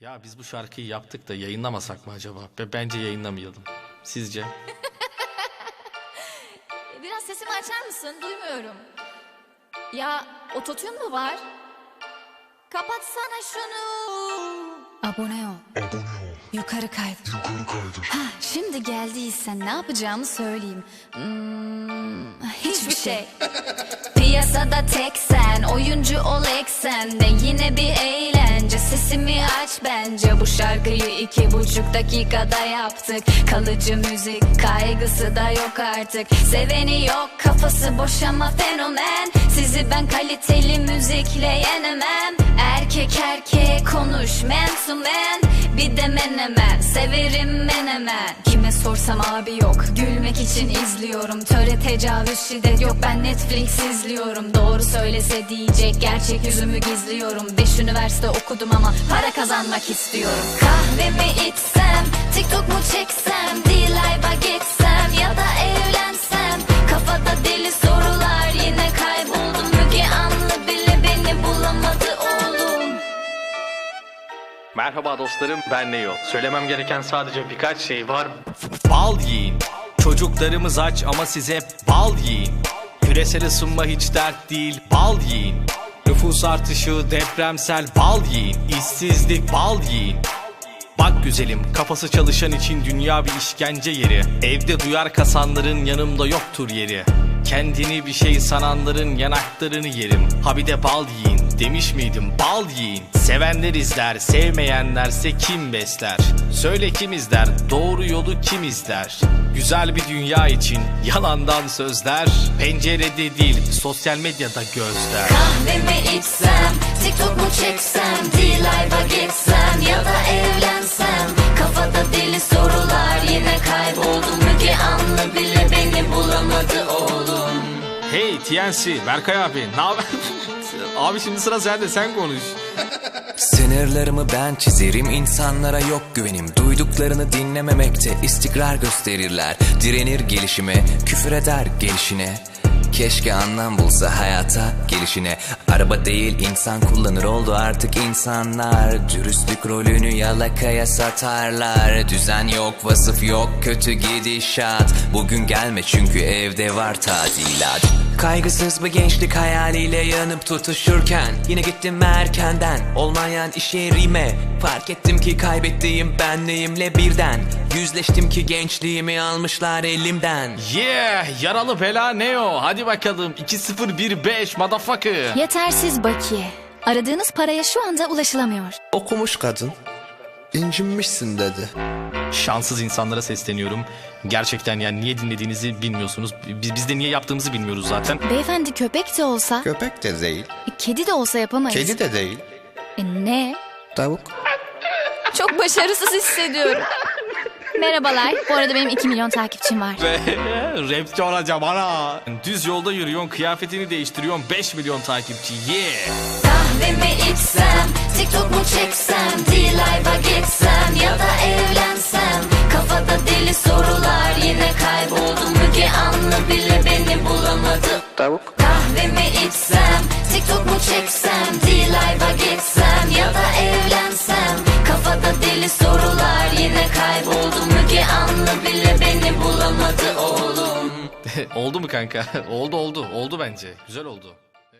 Ya biz bu şarkıyı yaptık da yayınlamasak mı acaba? Ve bence yayınlamayalım. Sizce? Biraz sesimi açar mısın? Duymuyorum. Ya ototune mu var? Kapatsana şunu. Abone ol. Yukarı kaydır. Ha, şimdi geldiysen ne yapacağımı söyleyeyim. Hmm, şey. Piyasada tek sen, oyuncu ol eksen de yine bir eğlence. Sesimi aç bence bu şarkıyı iki buçuk dakikada yaptık. Kalıcı müzik kaygısı da yok artık. Seveni yok kafası boş ama fenomen. Sizi ben kaliteli müzikle yenemem. Erkek erkeğe konuş man to man. Bir de menemen severim menemen. Sorsam abi yok gülmek için izliyorum. Töre tecavüz şiddet yok ben Netflix izliyorum. Doğru söylese diyecek gerçek yüzümü gizliyorum. Beş üniversite okudum ama para kazanmak istiyorum. Kahvemi içsem, TikTok mu çeksem, D-Live'a geçsem Merhaba dostlarım ben Neo. Söylemem gereken sadece birkaç şey var. Bal yiyin. Çocuklarımız aç ama siz hep bal yiyin. Küresel ısınma hiç dert değil bal yiyin. Nüfus artışı depremsel bal yiyin. İşsizlik bal yiyin. Bak güzelim kafası çalışan için dünya bir işkence yeri Evde duyar kasanların yanımda yoktur yeri Kendini bir şey sananların yanaklarını yerim Ha bir de bal yiyin demiş miydim? Bal yiyin. Sevenler izler sevmeyenlerse kim besler? Söyle kim izler doğru yolu kim izler? Güzel bir dünya için yalandan sözler Pencerede değil sosyal medyada gözler. Kahvemi içsem, TikTok mu çeksem, D-Live'a geçsem ya da evlensem Kafada deli sorular yine kayboldum Müge Anlı bile beni bulamadı oğlum. Hey TNC Berkay abi ne haber? abi şimdi sıra sende sen konuş. Sınırlarımı ben çizerim insanlara yok güvenim. Duyduklarını dinlememekte istikrar gösterirler. Direnir gelişime küfür eder gelişine Keşke anlam bulsa hayata gelişine. Araba değil insan kullanır oldu artık insanlar. Dürüstlük rolünü yalakaya satarlar. Düzen yok vasıf yok kötü gidişat. Bugün gelme çünkü evde var tadilat. Kaygısız bir gençlik hayaliyle yanıp tutuşurken Yine gittim erkenden. Olmayan iş yerime Fark ettim ki kaybettiğim benliğimle birden Yüzleştim ki gençliğimi almışlar elimden Yeah yaralı bela Neo hadi bakalım 2015 motherfucker. Yetersiz bakiye. Aradığınız paraya şu anda ulaşılamıyor. Okumuş kadın. İncinmişsin dedi. Şanssız insanlara sesleniyorum. Gerçekten yani niye dinlediğinizi bilmiyorsunuz. Biz, biz de niye yaptığımızı bilmiyoruz zaten. Beyefendi köpek de olsa, Köpek de değil. e, kedi de olsa yapamayız. Kedi de değil. E, ne? Tavuk. Çok başarısız hissediyorum. Merhabalar. Bu arada benim 2 milyon takipçim var. Ve rapçi olacağım ana. Düz yolda yürüyorsun kıyafetini değiştiriyorsun 5 milyon takipçi yeah. Kahvemi içsem, TikTok mu çeksem, D-Live'a geçsem ya da evlensem Kafada deli sorular yine kayboldum Müge Anlı bile beni bulamadı Tavuk. Kahvemi içsem, TikTok mu çeksem, D-Live'a geçsem ya da evlensem yine kayboldum Müge Anlı bile beni bulamadı oğlum oldu mu kanka? oldu oldu oldu bence güzel oldu.